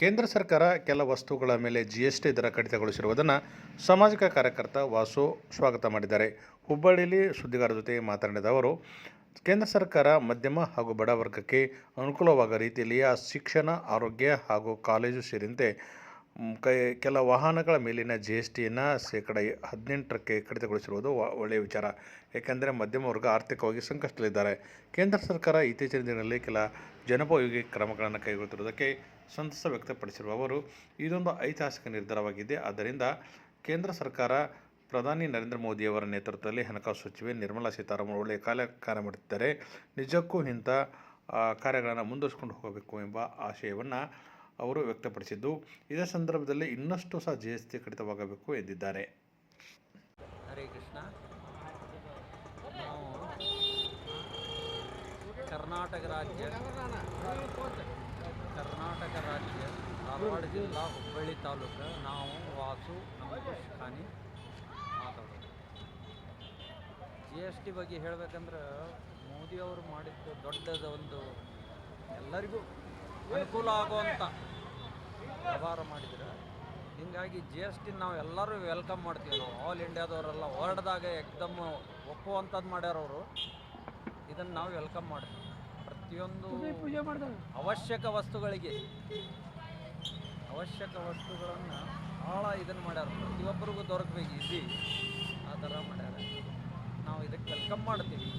ಕೇಂದ್ರ ಸರ್ಕಾರ ಕೆಲ ವಸ್ತುಗಳ ಮೇಲೆ ಜಿ ಎಸ್ ಟಿ ದರ ಕಡಿತಗೊಳಿಸಿರುವುದನ್ನು ಸಾಮಾಜಿಕ ಕಾರ್ಯಕರ್ತ ವಾಸು ಸ್ವಾಗತ ಮಾಡಿದ್ದಾರೆ. ಹುಬ್ಬಳ್ಳಿಯಲ್ಲಿ ಸುದ್ದಿಗಾರರ ಜೊತೆ ಮಾತನಾಡಿದ ಅವರು, ಕೇಂದ್ರ ಸರ್ಕಾರ ಮಧ್ಯಮ ಹಾಗೂ ಬಡ ವರ್ಗಕ್ಕೆ ಅನುಕೂಲವಾಗುವ ರೀತಿಯಲ್ಲಿ ಶಿಕ್ಷಣ, ಆರೋಗ್ಯ ಹಾಗೂ ಕಾಲೇಜು ಸೇರಿದಂತೆ ಕೈ, ಕೆಲ ವಾಹನಗಳ ಮೇಲಿನ ಜಿ ಎಸ್ ಟಿಯನ್ನು ಶೇಕಡ ಹದಿನೆಂಟಕ್ಕೆ ಕಡಿತಗೊಳಿಸಿರುವುದು ಒಳ್ಳೆಯ ವಿಚಾರ. ಏಕೆಂದರೆ ಮಧ್ಯಮ ವರ್ಗ ಆರ್ಥಿಕವಾಗಿ ಸಂಕಷ್ಟದಲ್ಲಿದ್ದಾರೆ. ಕೇಂದ್ರ ಸರ್ಕಾರ ಇತ್ತೀಚಿನ ದಿನಗಳಲ್ಲಿ ಕೆಲ ಜನೋಪಯೋಗಿ ಕ್ರಮಗಳನ್ನು ಕೈಗೊಳ್ಳುತ್ತಿರುವುದಕ್ಕೆ ಸಂತಸ ವ್ಯಕ್ತಪಡಿಸಿರುವ ಅವರು, ಇದೊಂದು ಐತಿಹಾಸಿಕ ನಿರ್ಧಾರವಾಗಿದೆ. ಆದ್ದರಿಂದ ಕೇಂದ್ರ ಸರ್ಕಾರ ಪ್ರಧಾನಿ ನರೇಂದ್ರ ಮೋದಿಯವರ ನೇತೃತ್ವದಲ್ಲಿ ಹಣಕಾಸು ಸಚಿವೆ ನಿರ್ಮಲಾ ಸೀತಾರಾಮನ್ ಒಳ್ಳೆಯ ಕಾಲ ಕಾರ್ಯ ಮಾಡುತ್ತಿದ್ದಾರೆ. ನಿಜಕ್ಕೂ ಇಂಥ ಕಾರ್ಯಗಳನ್ನು ಮುಂದುವರಿಸಿಕೊಂಡು ಹೋಗಬೇಕು ಎಂಬ ಆಶಯವನ್ನು ಅವರು ವ್ಯಕ್ತಪಡಿಸಿದ್ದು, ಇದೇ ಸಂದರ್ಭದಲ್ಲಿ ಇನ್ನಷ್ಟು ಸಹ ಜಿ ಎಸ್ ಟಿ ಕಡಿತವಾಗಬೇಕು ಎಂದಿದ್ದಾರೆ. ಹರೇ ಕೃಷ್ಣ. ಕರ್ನಾಟಕ ರಾಜ್ಯ ಕರ್ನಾಟಕ ರಾಜ್ಯ, ಧಾರವಾಡ ಜಿಲ್ಲಾ, ಹುಬ್ಬಳ್ಳಿ ತಾಲೂಕು, ನಾವು ವಾಸು ಅಂಕುಶ್ ಖಾನಿ ಮಾತಾಡೋದು. ಜಿ ಎಸ್ ಟಿ ಬಗ್ಗೆ ಹೇಳ್ಬೇಕಂದ್ರೆ ಮೋದಿಯವರು ಮಾಡಿದ್ದು ದೊಡ್ಡದ ಒಂದು ಎಲ್ಲರಿಗೂ ಅನುಕೂಲ ಆಗುವಂಥ ವ್ಯವಹಾರ ಮಾಡಿದ್ರೆ ಹೀಗಾಗಿ ಜಿ ಎಸ್ ಟಿ ನಾವು ಎಲ್ಲರೂ ವೆಲ್ಕಮ್ ಮಾಡ್ತೀವಿ. ನಾವು ಆಲ್ ಇಂಡಿಯಾದವರೆಲ್ಲ ಹೊರಡ್ದಾಗ ಎಕ್ದಮ್ ಒಪ್ಪುವಂಥದ್ದು ಮಾಡ್ಯಾರವರು ಇದನ್ನು ನಾವು ವೆಲ್ಕಮ್ ಮಾಡ್ತೀವಿ. ಪ್ರತಿಯೊಂದು ಅವಶ್ಯಕ ವಸ್ತುಗಳಿಗೆ ಅವಶ್ಯಕ ವಸ್ತುಗಳನ್ನು ಭಾಳ ಇದನ್ನು ಮಾಡ್ಯಾರ. ಪ್ರತಿಯೊಬ್ಬರಿಗೂ ದೊರಕಬೇಕು ಇಲ್ಲಿ ಆ ಥರ ಮಾಡ್ಯಾರ. ನಾವು ಇದಕ್ಕೆ ವೆಲ್ಕಮ್ ಮಾಡ್ತೀವಿ.